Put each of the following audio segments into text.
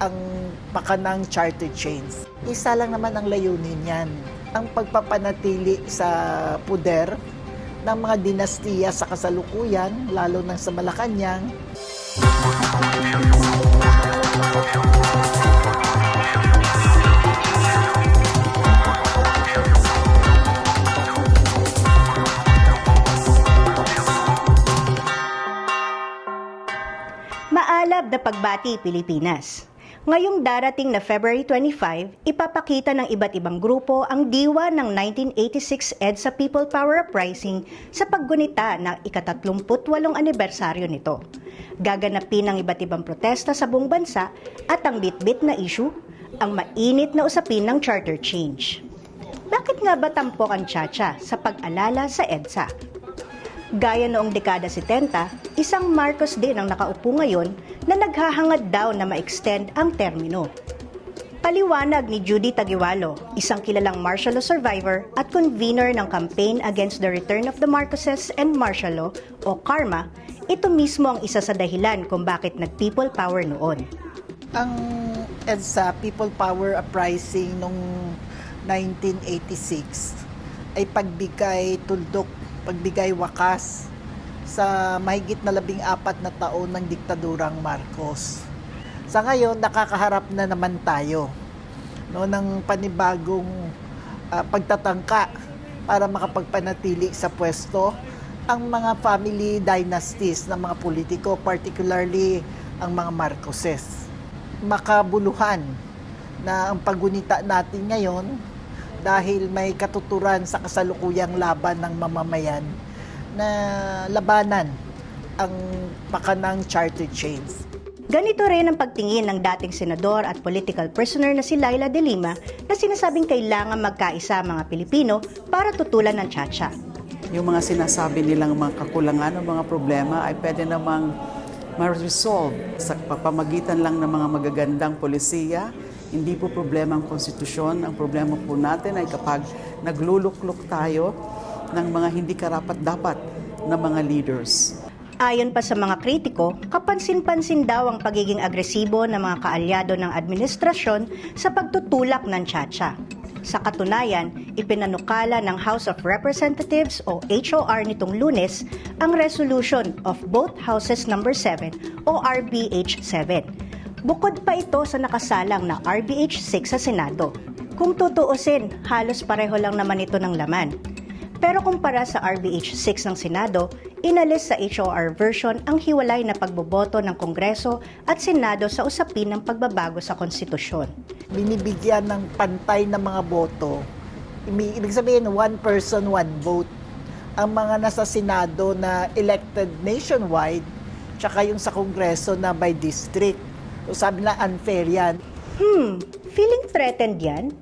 ang pakanang charter chains. Isa lang naman ang layunin yan. Ang pagpapanatili sa puder ng mga dinastiya sa kasalukuyan, lalo na sa Malacanang, Maalab na pagbati Pilipinas. Ngayong darating na February 25, ipapakita ng iba't ibang grupo ang diwa ng 1986 EDSA People Power Uprising sa paggunita ng ikatatlumputwalong anibersaryo nito. Gaganapin ang iba't ibang protesta sa buong bansa at ang bitbit na issue, ang mainit na usapin ng charter change. Bakit nga ba tampok ang Chacha sa pag-alala sa EDSA? Gaya noong dekada 70, isang Marcos din ang nakaupo ngayon na naghahangad daw na ma-extend ang termino. Paliwanag ni Judy Tagiwalo, isang kilalang martial law survivor at convener ng Campaign Against the Return of the Marcoses and Martial Law o KARMA, ito mismo ang isa sa dahilan kung bakit nag-people power noon. ang EDSA People Power Uprising noong 1986 ay pagbigay tuldok, pagbigay wakas sa mahigit na labing apat na taon ng diktadurang Marcos. Sa ngayon, nakakaharap na naman tayo no, ng panibagong ah, pagtatangka para makapagpanatili sa pwesto ang mga family dynasties ng mga politiko, particularly ang mga Marcoses. Makabuluhan na ang paggunita natin ngayon dahil may katuturan sa kasalukuyang laban ng mamamayan na labanan ang pakanang charter chains. Ganito rin ang pagtingin ng dating senador at political prisoner na si Laila de Lima na sinasabing kailangan magkaisa mga Pilipino para tutulan ng Chacha. yung mga sinasabi nilang mga kakulangan o mga problema ay pwede namang ma-resolve sa pamamagitan lang ng mga magagandang polisiya. Hindi po problema ang konstitusyon. Ang problema po natin ay kapag nagluluklok tayo ng mga hindi karapat-dapat na mga leaders. Ayon pa sa mga kritiko, kapansin-pansin daw ang pagiging agresibo ng mga kaalyado ng administrasyon sa pagtutulak ng Chacha. Sa katunayan, ipinanukala ng House of Representatives o HOR nitong lunes ang resolution of both Houses number 7 o RBH 7. Bukod pa ito sa nakasalang na RBH 6 sa Senado. Kung tutuusin, halos pareho lang naman ito ng laman. Pero kumpara sa RBH 6 ng Senado, inalis sa HOR version ang hiwalay na pagboboto ng Kongreso at Senado sa usapin ng pagbabago sa konstitusyon. binibigyan ng pantay na mga boto. Ibig sabihin, one person, one vote. Ang mga nasa Senado na elected nationwide, tsaka yung sa Kongreso na by district. Sabi na unfair yan. Hmm, feeling threatened yan?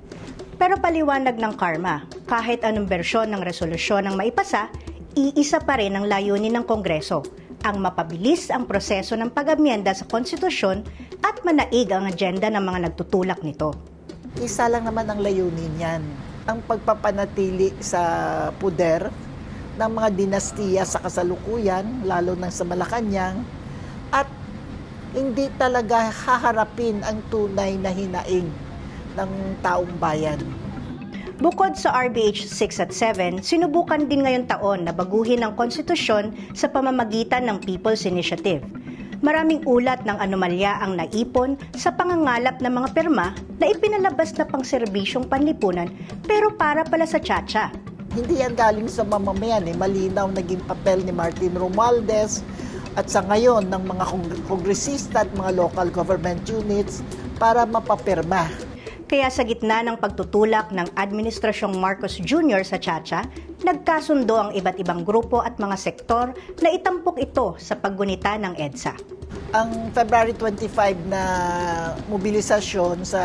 Pero paliwanag ng karma, kahit anong bersyon ng resolusyon ang maipasa, iisa pa rin ang layunin ng Kongreso, ang mapabilis ang proseso ng pag-amyenda sa konstitusyon at manaig ang agenda ng mga nagtutulak nito. Isa lang naman ang layunin yan. Ang pagpapanatili sa puder ng mga dinastiya sa kasalukuyan, lalo na sa Malacanang, hindi talaga haharapin ang tunay na hinaing ng taong bayan. Bukod sa RBH 6 at 7, sinubukan din ngayon taon na baguhin ang konstitusyon sa pamamagitan ng People's Initiative. Maraming ulat ng anomalya ang naipon sa pangangalap ng mga pirma na ipinalabas na pang serbisyong panlipunan pero para pala sa tsatsya. Hindi yan galing sa mamamayan. Eh. Malinaw naging papel ni Martin Romualdez at sa ngayon ng mga kong- kongresista at mga local government units para mapapirma. Kaya sa gitna ng pagtutulak ng Administrasyong Marcos Jr. sa Chacha, nagkasundo ang iba't ibang grupo at mga sektor na itampok ito sa paggunita ng EDSA. Ang February 25 na mobilisasyon sa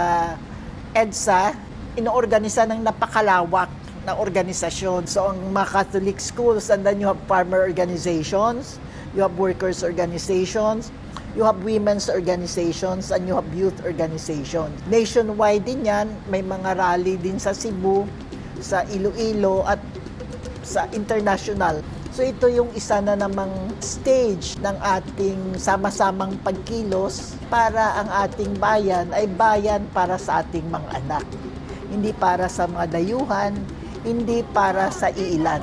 EDSA, inoorganisa ng napakalawak na organisasyon. So ang mga Catholic schools and then you have farmer organizations, you have workers organizations, you have women's organizations, and you have youth organizations. Nationwide din yan, may mga rally din sa Cebu, sa Iloilo, at sa international. So ito yung isa na namang stage ng ating sama-samang pagkilos para ang ating bayan ay bayan para sa ating mga anak. Hindi para sa mga dayuhan, hindi para sa iilan.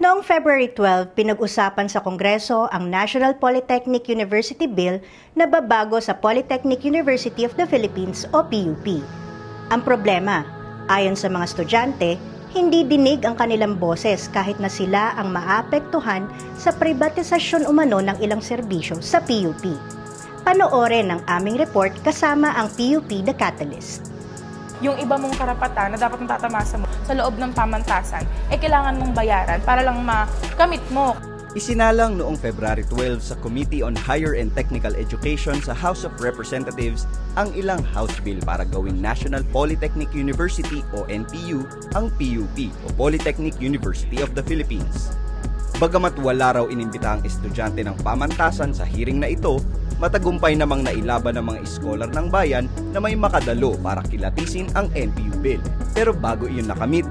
Noong February 12, pinag-usapan sa Kongreso ang National Polytechnic University Bill na babago sa Polytechnic University of the Philippines o PUP. Ang problema, ayon sa mga estudyante, hindi dinig ang kanilang boses kahit na sila ang maapektuhan sa privatisasyon umano ng ilang serbisyo sa PUP. Panoorin ang aming report kasama ang PUP The Catalyst. Yung iba mong karapatan na dapat natatamasa mo sa loob ng pamantasan, eh kailangan mong bayaran para lang makamit mo. Isinalang noong February 12 sa Committee on Higher and Technical Education sa House of Representatives ang ilang House Bill para gawing National Polytechnic University o NPU ang PUP o Polytechnic University of the Philippines. Bagamat wala raw inimbita ang estudyante ng pamantasan sa hearing na ito, matagumpay namang nailaban ng mga iskolar ng bayan na may makadalo para kilatisin ang NPU bill. Pero bago iyon nakamit,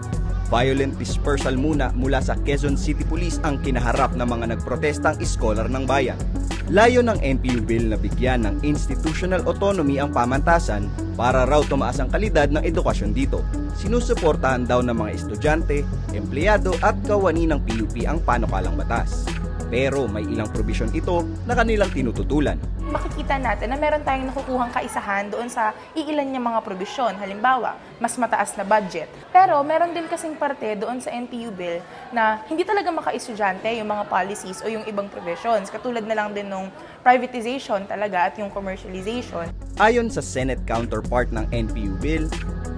violent dispersal muna mula sa Quezon City Police ang kinaharap ng mga nagprotestang iskolar ng bayan. Layo ng NPU bill na bigyan ng institutional autonomy ang pamantasan para raw tumaas ang kalidad ng edukasyon dito. Sinusuportahan daw ng mga estudyante, empleyado at kawani ng PUP ang panukalang batas. Pero may ilang probisyon ito na kanilang tinututulan. Makikita natin na meron tayong nakukuhang kaisahan doon sa iilan niyang mga probisyon. Halimbawa, mas mataas na budget. Pero meron din kasing parte doon sa NPU bill na hindi talaga maka-estudyante yung mga policies o yung ibang provisions. Katulad na lang din nung privatization talaga at yung commercialization. Ayon sa Senate counterpart ng NPU bill,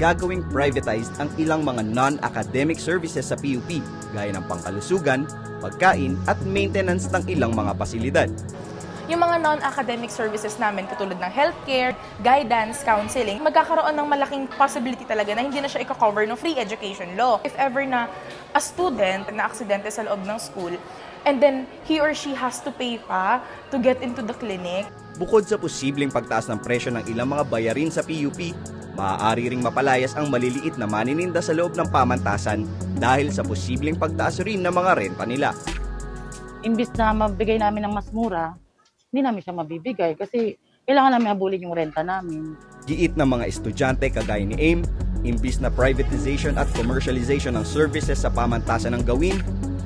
gagawing privatized ang ilang mga non-academic services sa PUP gaya ng pangkalusugan, pagkain at maintenance ng ilang mga pasilidad. Yung mga non-academic services namin katulad ng healthcare, guidance, counseling, magkakaroon ng malaking possibility talaga na hindi na siya i-cover ng free education law. If ever na a student na aksidente sa loob ng school, and then he or she has to pay pa to get into the clinic, Bukod sa posibleng pagtaas ng presyo ng ilang mga bayarin sa PUP, maaari ring mapalayas ang maliliit na manininda sa loob ng pamantasan dahil sa posibleng pagtaas rin ng mga renta nila. imbis na mabigay namin ng mas mura, hindi namin siya mabibigay kasi kailangan namin abulin yung renta namin. Giit ng mga estudyante kagaya ni AIM, imbis na privatization at commercialization ng services sa pamantasan ng gawin,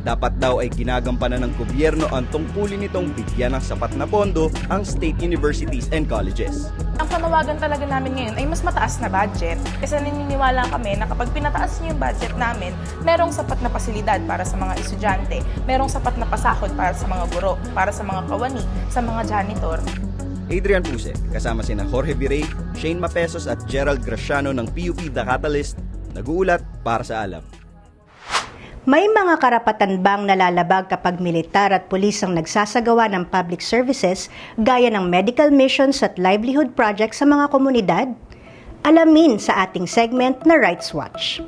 dapat daw ay ginagampanan ng gobyerno ang tungkulin nitong bigyan ng sapat na pondo ang state universities and colleges. Ang panawagan talaga namin ngayon ay mas mataas na budget. Kasi naniniwala kami na kapag pinataas niyo yung budget namin, merong sapat na pasilidad para sa mga estudyante, merong sapat na pasahod para sa mga guro, para sa mga kawani, sa mga janitor. Adrian Puse, kasama sina Jorge Virey, Shane Mapesos at Gerald Graciano ng PUP The Catalyst, nag-uulat para sa alam. May mga karapatan bang nalalabag kapag militar at pulis ang nagsasagawa ng public services gaya ng medical missions at livelihood projects sa mga komunidad? Alamin sa ating segment na Rights Watch.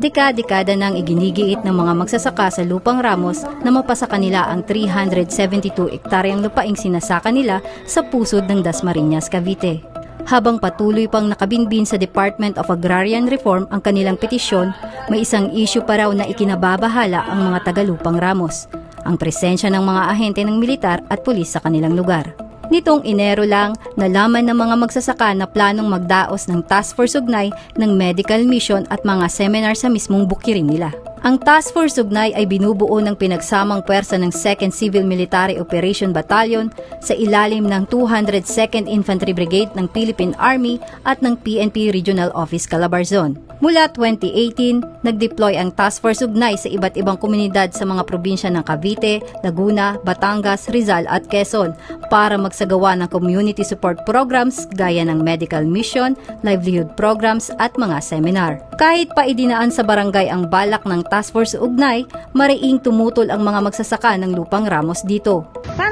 Dekada-dekada nang iginigiit ng mga magsasaka sa lupang Ramos na mapasa kanila ang 372 ektaryang lupaing sinasaka nila sa pusod ng Dasmariñas, Cavite. Habang patuloy pang nakabinbin sa Department of Agrarian Reform ang kanilang petisyon, may isang issue pa raw na ikinababahala ang mga tagalupang Ramos, ang presensya ng mga ahente ng militar at pulis sa kanilang lugar. Nitong Enero lang, nalaman ng mga magsasaka na planong magdaos ng Task Force Ugnay ng medical mission at mga seminar sa mismong bukirin nila. Ang Task Force Ugnay ay binubuo ng pinagsamang pwersa ng 2nd Civil Military Operation Battalion sa ilalim ng 202nd Infantry Brigade ng Philippine Army at ng PNP Regional Office Calabarzon. Mula 2018, nag-deploy ang Task Force Ugnay sa iba't ibang komunidad sa mga probinsya ng Cavite, Laguna, Batangas, Rizal at Quezon para magsagawa ng community support programs gaya ng medical mission, livelihood programs at mga seminar. Kahit pa idinaan sa barangay ang balak ng Task Force Ugnay, mariing tumutol ang mga magsasaka ng lupang ramos dito.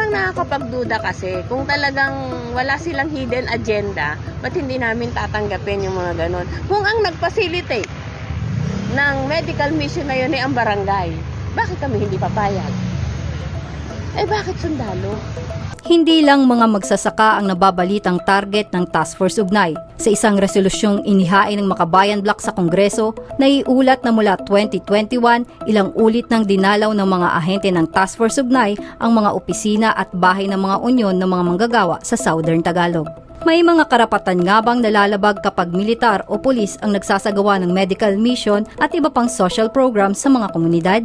Parang nakakapagduda kasi kung talagang wala silang hidden agenda, ba't hindi namin tatanggapin yung mga ganon? Kung ang nag-facilitate ng medical mission na yun ay ang barangay, bakit kami hindi papayag? Eh bakit sundalo? Hindi lang mga magsasaka ang nababalitang target ng Task Force Ugnay. Sa isang resolusyong inihain ng Makabayan Block sa Kongreso, naiulat na mula 2021, ilang ulit nang dinalaw ng mga ahente ng Task Force Ugnay ang mga opisina at bahay ng mga unyon ng mga manggagawa sa Southern Tagalog. May mga karapatan nga bang nalalabag kapag militar o pulis ang nagsasagawa ng medical mission at iba pang social programs sa mga komunidad?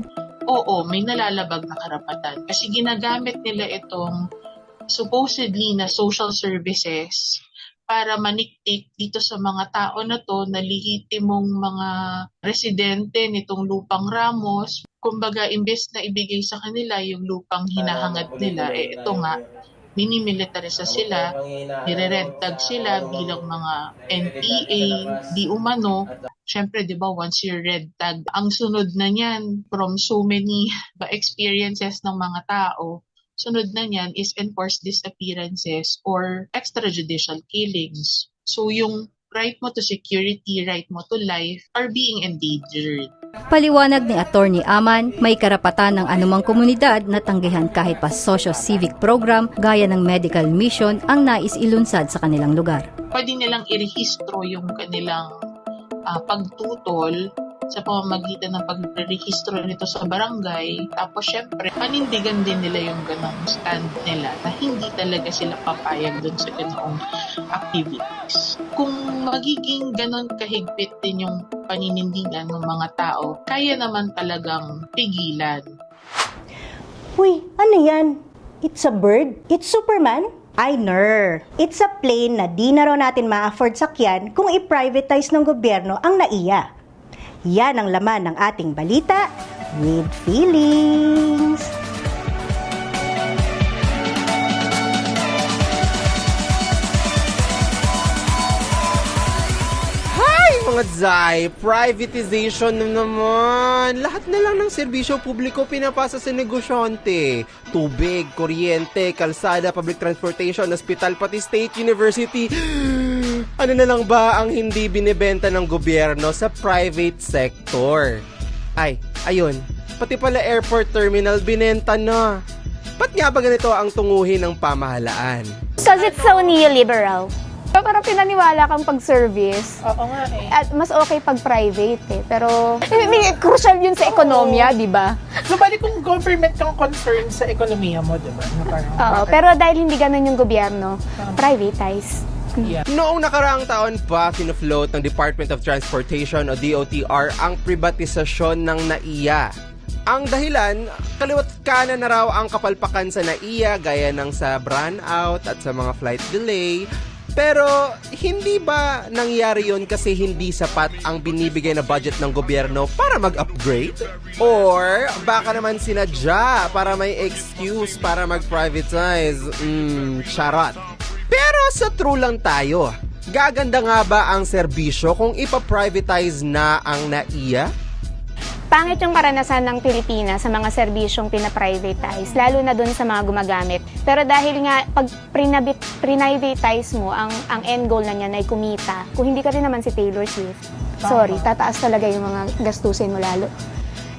oo, may nalalabag na karapatan. Kasi ginagamit nila itong supposedly na social services para maniktik dito sa mga tao na to na lehitimong mga residente nitong lupang Ramos. Kumbaga, imbes na ibigay sa kanila yung lupang hinahangad nila, eh ito nga, minimilitarisa sila, nire-red-tag sila bilang mga NPA, di umano. Siyempre, di ba, once you're red tag, ang sunod na niyan from so many experiences ng mga tao, sunod na niyan is enforced disappearances or extrajudicial killings. So, yung right mo to security, right mo to life are being endangered. Paliwanag ni Attorney Aman, may karapatan ng anumang komunidad na tanggihan kahit pa socio-civic program gaya ng medical mission ang nais ilunsad sa kanilang lugar. pwede nilang irehistro yung kanilang ah, pagtutol sa pamamagitan ng pagre-rehistro nito sa barangay. Tapos syempre, panindigan din nila yung ganong stand nila na hindi talaga sila papayag dun sa ganoong activities. Kung magiging ganon kahigpit din yung paninindigan ng mga tao, kaya naman talagang pigilan. Uy, ano yan? It's a bird? It's Superman? Ay, ner. It's a plane na di na raw natin ma-afford sakyan kung i-privatize ng gobyerno ang naiya. Yan ang laman ng ating balita with feelings. Mga Zay, privatization na naman. Lahat na lang ng serbisyo publiko pinapasa sa negosyante. Tubig, kuryente, kalsada, public transportation, ospital, pati state university. Ano na lang ba ang hindi binibenta ng gobyerno sa private sector? Ay, ayun. Pati pala airport terminal binenta na. Ba't nga ba ganito ang tunguhin ng pamahalaan? Because it's so neoliberal. Parang pinaniwala kang pag-service. Oo nga eh. At mas okay pag private eh. Pero, may, may crucial yun sa ekonomiya, di ba? So, bali kung government kang concerned sa ekonomiya mo, di ba? Na parang, Oo, pero dahil hindi ganun yung gobyerno, privatize. Noong nakaraang taon pa, kinofloat ng Department of Transportation o DOTR ang privatisasyon ng NAIA. Ang dahilan, kaliwat kanan na raw ang kapalpakan sa NAIA gaya ng sa brownout at sa mga flight delay. Pero hindi ba nangyari yon kasi hindi sapat ang binibigay na budget ng gobyerno para mag-upgrade? Or baka naman sinadya para may excuse para mag-privatize? Mm, charot. Pero sa true lang tayo, gaganda nga ba ang serbisyo kung ipa-privatize na ang NAIA? Pangit yung karanasan ng Pilipinas sa mga serbisyong pinaprivatize, lalo na dun sa mga gumagamit. Pero dahil nga, pag privatize mo, ang, ang end goal na niyan ay kumita. Kung hindi ka rin naman si Taylor Swift, sorry, tataas talaga yung mga gastusin mo lalo.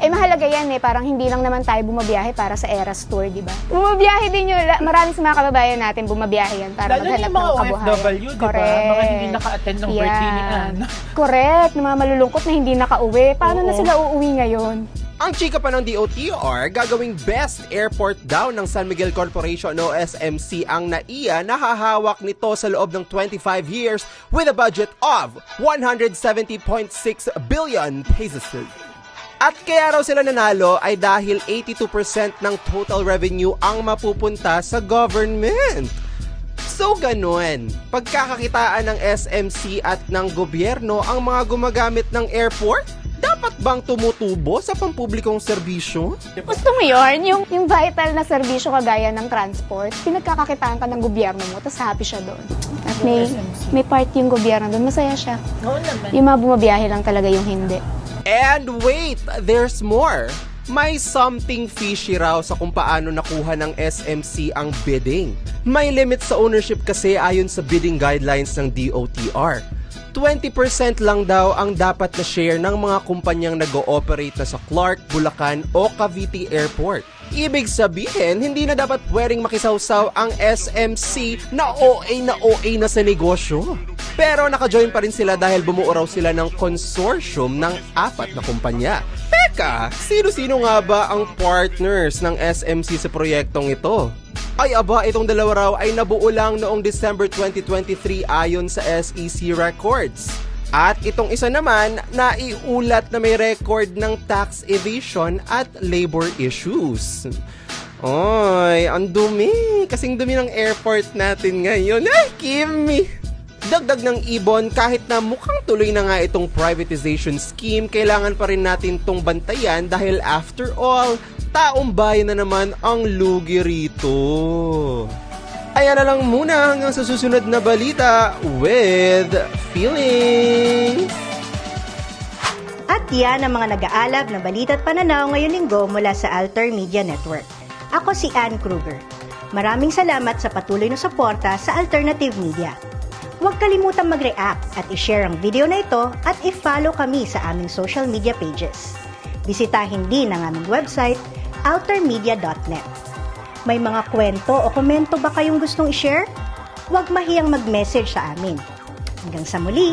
Eh, mahalaga yan eh. Parang hindi lang naman tayo bumabiyahe para sa Eras Tour, di ba? Bumabiyahe din yun. La- Marami sa mga kababayan natin bumabiyahe yan para Lalo na maghanap yung mga ng kabuhayan. OFW, di ba? Mga hindi naka-attend ng birthday ni Ann. Correct. Na mga malulungkot na hindi nakauwi. Paano na Oo. sila uuwi ngayon? Ang chika pa ng DOTR, gagawing best airport daw ng San Miguel Corporation o SMC ang NAIA na hahawak nito sa loob ng 25 years with a budget of 170.6 billion pesos. At kaya raw sila nanalo ay dahil 82% ng total revenue ang mapupunta sa government. So ganun, pagkakakitaan ng SMC at ng gobyerno ang mga gumagamit ng airport, dapat bang tumutubo sa pampublikong serbisyo? Gusto mo yun? Yung, yung vital na serbisyo kagaya ng transport, pinagkakakitaan ka ng gobyerno mo, tapos happy siya doon. At may, may part yung gobyerno doon, masaya siya. Oo naman. Yung mga bumabiyahe lang talaga yung hindi. And wait, there's more. May something fishy raw sa kung paano nakuha ng SMC ang bidding. May limit sa ownership kasi ayon sa bidding guidelines ng DOTR. 20% lang daw ang dapat na share ng mga kumpanyang nag-ooperate na sa Clark, Bulacan o Cavite Airport. Ibig sabihin, hindi na dapat pwedeng makisawsaw ang SMC na OA na OA na sa negosyo. Pero naka-join pa rin sila dahil bumuo raw sila ng consortium ng apat na kumpanya. Teka, sino-sino nga ba ang partners ng SMC sa proyektong ito? Ay aba, itong dalawa raw ay nabuo lang noong December 2023 ayon sa SEC records. At itong isa naman, naiulat na may record ng tax evasion at labor issues. Oy, ang dumi. Kasing dumi ng airport natin ngayon. Ay, Kimmy! Dagdag ng ibon, kahit na mukhang tuloy na nga itong privatization scheme, kailangan pa rin natin tong bantayan dahil after all, taong bayan na naman ang lugi rito. Ayan na lang muna hanggang sa susunod na balita with feelings. At yan ang mga nag-aalab na balita at pananaw ngayong linggo mula sa Alter Media Network. Ako si Ann Kruger. Maraming salamat sa patuloy na suporta sa Alternative Media. Huwag kalimutang mag-react at i-share ang video na ito at i-follow kami sa aming social media pages. Bisitahin din ang aming website, altermedia.net. May mga kwento o komento ba kayong gustong i-share? Huwag mahiyang mag-message sa amin. Hanggang sa muli,